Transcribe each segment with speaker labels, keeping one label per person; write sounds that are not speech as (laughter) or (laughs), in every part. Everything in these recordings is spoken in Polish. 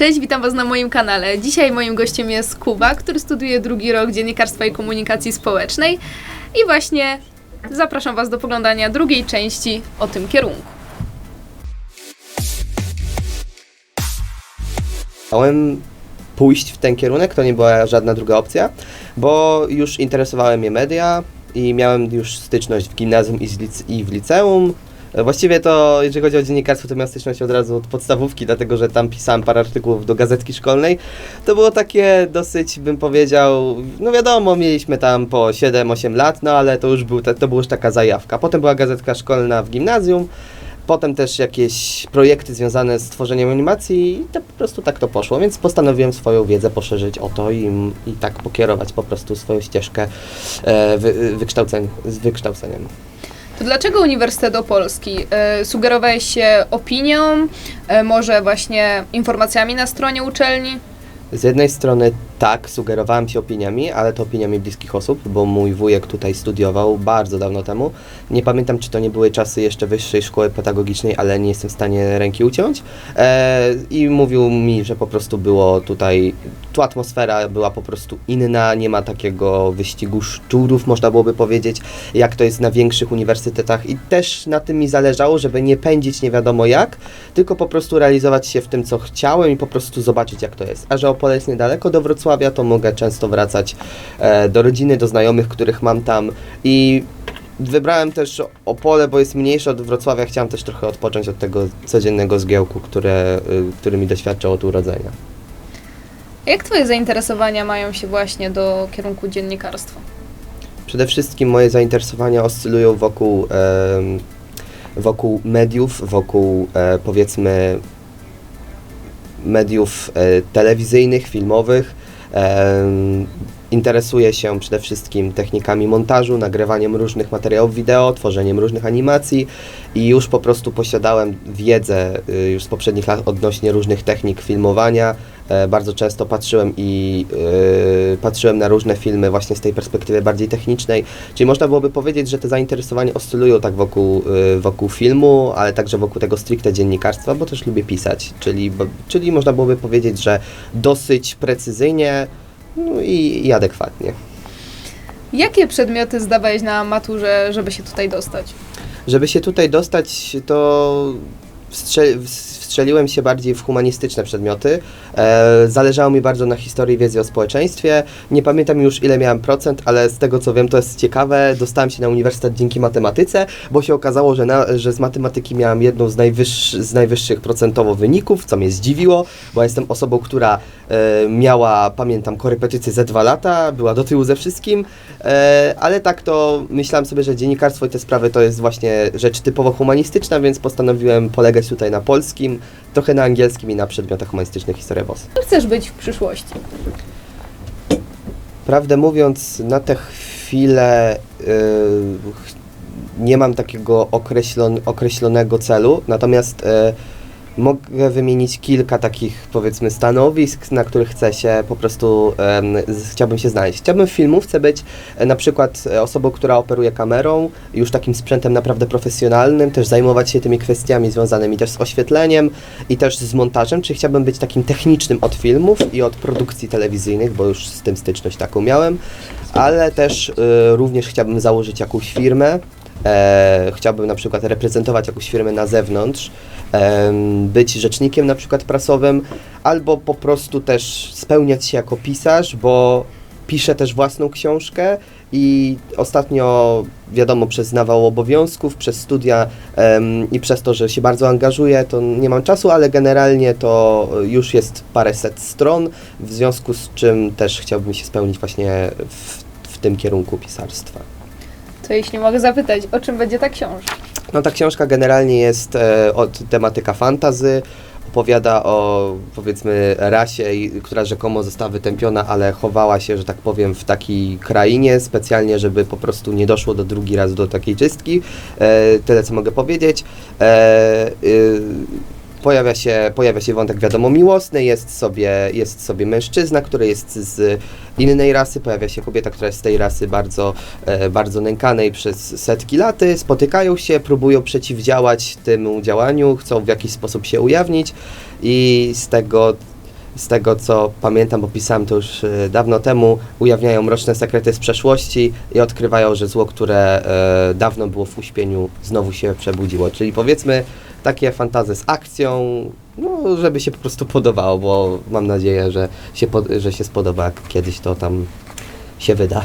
Speaker 1: Cześć, witam Was na moim kanale. Dzisiaj moim gościem jest Kuba, który studiuje drugi rok dziennikarstwa i komunikacji społecznej. I właśnie zapraszam Was do poglądania drugiej części o tym kierunku.
Speaker 2: Chciałem pójść w ten kierunek, to nie była żadna druga opcja, bo już interesowały mnie media i miałem już styczność w gimnazjum i, i w liceum. E, Właściwie to, jeżeli chodzi o dziennikarstwo, to miałem styczność od razu od podstawówki, dlatego że tam pisałem parę artykułów do gazetki szkolnej. To było takie dosyć, bym powiedział, no wiadomo, mieliśmy tam po 7-8 lat, no ale to już, był, to była już taka zajawka. Potem była gazetka szkolna w gimnazjum, Potem też jakieś projekty związane z tworzeniem animacji i to po prostu tak to poszło, więc postanowiłem swoją wiedzę poszerzyć o to i, i tak pokierować po prostu swoją ścieżkę e, wy, wykształceń, z wykształceniem.
Speaker 1: To dlaczego Uniwersytet Opolski? E, sugerowałeś się opinią, e, może właśnie informacjami na stronie uczelni?
Speaker 2: Z jednej strony tak, sugerowałem się opiniami, ale to opiniami bliskich osób, bo mój wujek tutaj studiował bardzo dawno temu. Nie pamiętam, czy to nie były czasy jeszcze wyższej szkoły pedagogicznej, ale nie jestem w stanie ręki uciąć. E, I mówił mi, że po prostu było tutaj, tu atmosfera była po prostu inna, nie ma takiego wyścigu szczurów, można byłoby powiedzieć, jak to jest na większych uniwersytetach. I też na tym mi zależało, żeby nie pędzić nie wiadomo jak, tylko po prostu realizować się w tym, co chciałem i po prostu zobaczyć, jak to jest. A że Opole jest niedaleko do Wrocławia, to mogę często wracać e, do rodziny, do znajomych, których mam tam i wybrałem też Opole, bo jest mniejsze od Wrocławia. Chciałem też trochę odpocząć od tego codziennego zgiełku, które, y, który mi doświadczał od urodzenia.
Speaker 1: Jak Twoje zainteresowania mają się właśnie do kierunku dziennikarstwa?
Speaker 2: Przede wszystkim moje zainteresowania oscylują wokół, em, wokół mediów, wokół e, powiedzmy mediów e, telewizyjnych, filmowych. Em, Interesuję się przede wszystkim technikami montażu, nagrywaniem różnych materiałów wideo, tworzeniem różnych animacji i już po prostu posiadałem wiedzę y, już z poprzednich lat odnośnie różnych technik filmowania. E, Bardzo często patrzyłem i y, patrzyłem na różne filmy właśnie z tej perspektywy bardziej technicznej. Czyli można byłoby powiedzieć, że te zainteresowania oscylują tak wokół, y, wokół filmu, ale także wokół tego stricte dziennikarstwa, bo też lubię pisać. Czyli, bo, czyli można byłoby powiedzieć, że dosyć precyzyjnie no i, i adekwatnie.
Speaker 1: Jakie przedmioty zdawałeś na maturze, żeby się tutaj dostać?
Speaker 2: Żeby się tutaj dostać, to wstrze- wstrzeliłem się bardziej w humanistyczne przedmioty. E, zależało mi bardzo na historii wiedzy o społeczeństwie. Nie pamiętam już ile miałem procent, ale z tego co wiem to jest ciekawe. Dostałem się na uniwersytet dzięki matematyce, bo się okazało, że, na, że z matematyki miałem jedną z, z najwyższych procentowo wyników, co mnie zdziwiło, bo jestem osobą, która e, miała, pamiętam, korepetycję ze dwa lata, była do tyłu ze wszystkim, e, ale tak to myślałem sobie, że dziennikarstwo i te sprawy to jest właśnie rzecz typowo humanistyczna, więc postanowiłem polegać tutaj na polskim, trochę na angielskim i na przedmiotach humanistycznych historia WOS.
Speaker 1: Kim chcesz być w przyszłości?
Speaker 2: Prawdę mówiąc, na tę chwilę yy, nie mam takiego określon, określonego celu, natomiast yy, mogę wymienić kilka takich, powiedzmy, stanowisk, na których chcę się po prostu, z- chciałbym się znaleźć. Chciałbym w filmówce być e, na przykład e, osobą, która operuje kamerą, już takim sprzętem naprawdę profesjonalnym, też zajmować się tymi kwestiami związanymi też z oświetleniem i też z montażem, czyli chciałbym być takim technicznym od filmów i od produkcji telewizyjnych, bo już z tym styczność taką miałem, ale też y, również chciałbym założyć jakąś firmę, e, chciałbym na przykład reprezentować jakąś firmę na zewnątrz, być rzecznikiem na przykład prasowym, albo po prostu też spełniać się jako pisarz, bo piszę też własną książkę i ostatnio, wiadomo, przez nawał obowiązków, przez studia em, i przez to, że się bardzo angażuję, to nie mam czasu, ale generalnie to już jest paręset stron, w związku z czym też chciałbym się spełnić właśnie w, w tym kierunku pisarstwa.
Speaker 1: To jeśli mogę zapytać, o czym będzie ta książka?
Speaker 2: No ta książka generalnie jest e, od tematyka fantazy, opowiada o powiedzmy rasie, która rzekomo została wytępiona, ale chowała się, że tak powiem, w takiej krainie specjalnie, żeby po prostu nie doszło do drugi raz do takiej czystki. E, tyle co mogę powiedzieć. E, y, Pojawia się, pojawia się wątek wiadomo miłosny, jest sobie, jest sobie mężczyzna, który jest z innej rasy, pojawia się kobieta, która jest z tej rasy bardzo, e, bardzo nękanej przez setki laty, spotykają się, próbują przeciwdziałać temu działaniu, chcą w jakiś sposób się ujawnić i z tego z tego co pamiętam, bo pisałem to już e, dawno temu, ujawniają mroczne sekrety z przeszłości i odkrywają, że zło, które e, dawno było w uśpieniu, znowu się przebudziło. Czyli powiedzmy takie fantazy z akcją, no żeby się po prostu podobało, bo mam nadzieję, że się, że się spodoba, jak kiedyś to tam się wyda.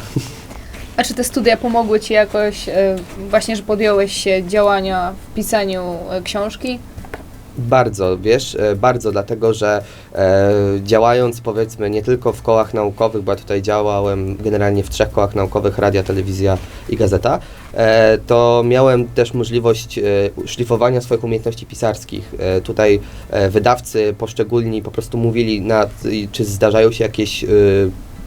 Speaker 1: A czy te studia pomogły Ci jakoś, e, właśnie, że podjąłeś się działania w pisaniu e, książki?
Speaker 2: Bardzo, wiesz, e, bardzo, dlatego że e, działając powiedzmy nie tylko w kołach naukowych, bo ja tutaj działałem generalnie w trzech kołach naukowych, radia, telewizja i gazeta, e, to miałem też możliwość e, szlifowania swoich umiejętności pisarskich. E, tutaj e, wydawcy poszczególni po prostu mówili, czy zdarzają się jakieś e,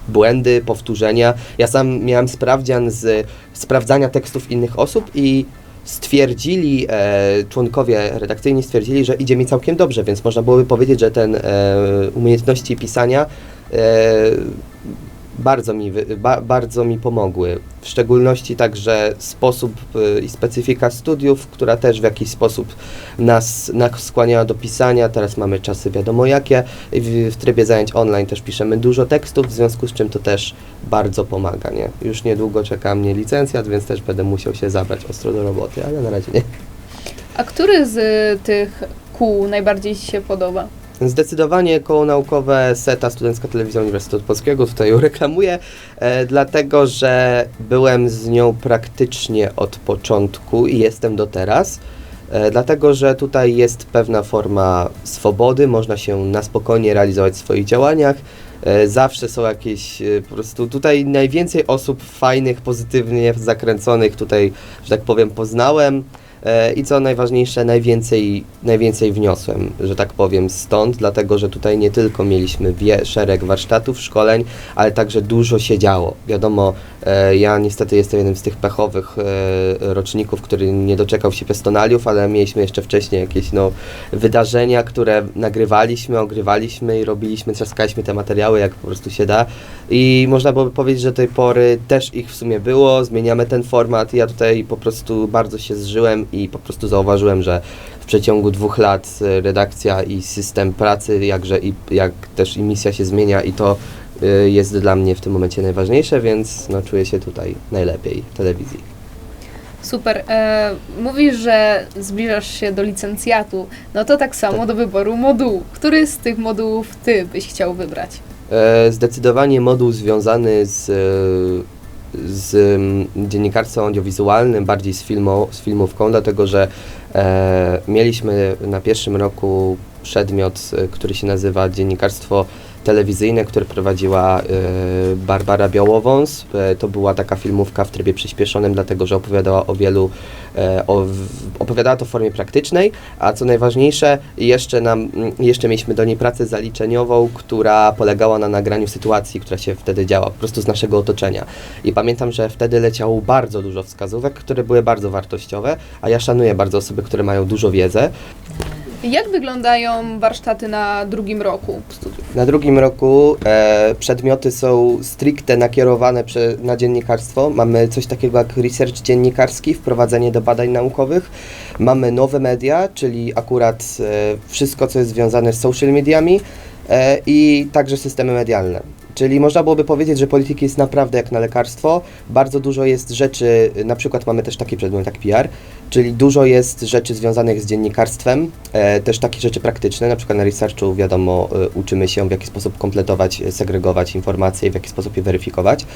Speaker 2: błędy, powtórzenia. Ja sam miałem sprawdzian z sprawdzania tekstów innych osób i stwierdzili, e, członkowie redakcyjni stwierdzili, że idzie mi całkiem dobrze, więc można byłoby powiedzieć, że ten e, umiejętności pisania e, bardzo, mi, ba, bardzo mi pomogły. W szczególności także sposób e, i specyfika studiów, która też w jakiś sposób nas, nas skłaniała do pisania. Teraz mamy czasy wiadomo jakie. W, w trybie zajęć online też piszemy dużo tekstów, w związku z czym to też bardzo pomaga. Nie? Już niedługo czeka mnie licencjat, więc też będę musiał się zabrać ostro do roboty, ale na razie nie.
Speaker 1: A który z tych kół najbardziej Ci się podoba?
Speaker 2: Zdecydowanie koło naukowe SETA Studencka Telewizja Uniwersytetu Polskiego, tutaj ją (laughs) reklamuję, e, dlatego że byłem z nią praktycznie od początku i jestem do teraz. E, dlatego, że tutaj jest pewna forma swobody, można się na spokojnie realizować w swoich działaniach. E, zawsze są jakieś, e, po prostu tutaj najwięcej osób fajnych, pozytywnie zakręconych tutaj, że tak powiem, poznałem. E, I co najważniejsze, najwięcej, najwięcej wniosłem, że tak powiem, stąd, dlatego że tutaj nie tylko mieliśmy wie, szereg warsztatów, szkoleń, ale także dużo się działo. Wiadomo, e, ja niestety jestem jednym z tych pechowych e, roczników, który nie doczekał się pestonaliów, ale mieliśmy jeszcze wcześniej jakieś no, wydarzenia, które nagrywaliśmy, ogrywaliśmy i robiliśmy, trzaskaliśmy te materiały jak po prostu się da. I można byłoby powiedzieć, że do tej pory też ich w sumie było, zmieniamy ten format. Ja tutaj po prostu bardzo się zżyłem i po prostu zauważyłem, że w przeciągu dwóch lat e, redakcja i system pracy, jakże i jak też i misja się zmienia i to e, jest dla mnie w tym momencie najważniejsze, więc no, czuję się tutaj najlepiej w telewizji.
Speaker 1: Super. E, mówisz, że zbliżasz się do licencjatu. No to tak samo do wyboru modułu. Który z tych modułów Ty byś chciał wybrać?
Speaker 2: E, Zdecydowanie moduł związany z, e, z mm, dziennikarstwem audiowizualnym, bardziej z, filmo, z filmówką, dlatego że e, mieliśmy na pierwszym roku przedmiot, który się nazywa dziennikarstwo telewizyjne, które prowadziła e, Barbara Białowąs. E, to była taka filmówka w trybie przyspieszonym, dlatego że opowiadała o wielu, e, o, opowiadała to w formie praktycznej, a co najważniejsze, jeszcze, nam, mm, jeszcze mieliśmy do niej pracę zaliczeniową, która polegała na nagraniu sytuacji, która się wtedy działa, po prostu z naszego otoczenia. I pamiętam, że wtedy leciało bardzo dużo wskazówek, które były bardzo wartościowe, a ja szanuję bardzo osoby, które mają dużo wiedzę.
Speaker 1: Jak wyglądają warsztaty na drugim roku studiów?
Speaker 2: Na drugim roku e, przedmioty są stricte nakierowane prze, na dziennikarstwo. Mamy coś takiego jak research dziennikarski, wprowadzenie do badań naukowych. Mamy nowe media, czyli akurat e, wszystko, co jest związane z social mediami e, i także systemy medialne. Czyli można byłoby powiedzieć, że polityki jest naprawdę jak na lekarstwo. Bardzo dużo jest rzeczy, na przykład mamy też taki przedmiot jak PR, czyli dużo jest rzeczy związanych z dziennikarstwem, e, też takie rzeczy praktyczne, na przykład na researchu wiadomo, e, uczymy się w jaki sposób kompletować, e, segregować informacje w jaki sposób je weryfikować.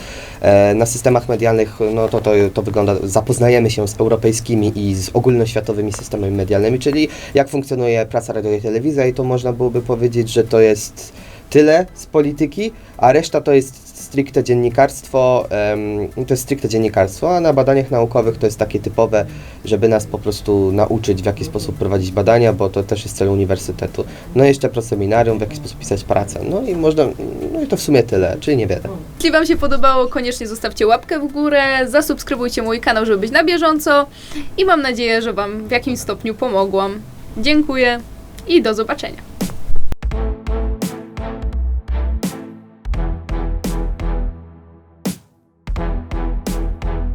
Speaker 2: E, na systemach medialnych no to, to, to wygląda, zapoznajemy się z europejskimi i z ogólnoświatowymi systemami medialnymi, czyli jak funkcjonuje prasa, radio i telewizja i to można byłoby powiedzieć, że to jest tyle z polityki, a reszta to jest stricte dziennikarstwo, em, to jest stricte dziennikarstwo, a na badaniach naukowych to jest takie typowe, żeby nas po prostu nauczyć w jaki sposób prowadzić badania, bo to też jest cel uniwersytetu. No i jeszcze proseminarium, w jaki sposób pisać pracę. No i można, no i to w sumie tyle, czyli niewiele.
Speaker 1: Jeśli Wam się podobało, koniecznie zostawcie łapkę w górę, zasubskrybujcie mój kanał, żeby być na bieżąco i mam nadzieję, że Wam w jakimś stopniu pomogłam. Dziękuję i do zobaczenia.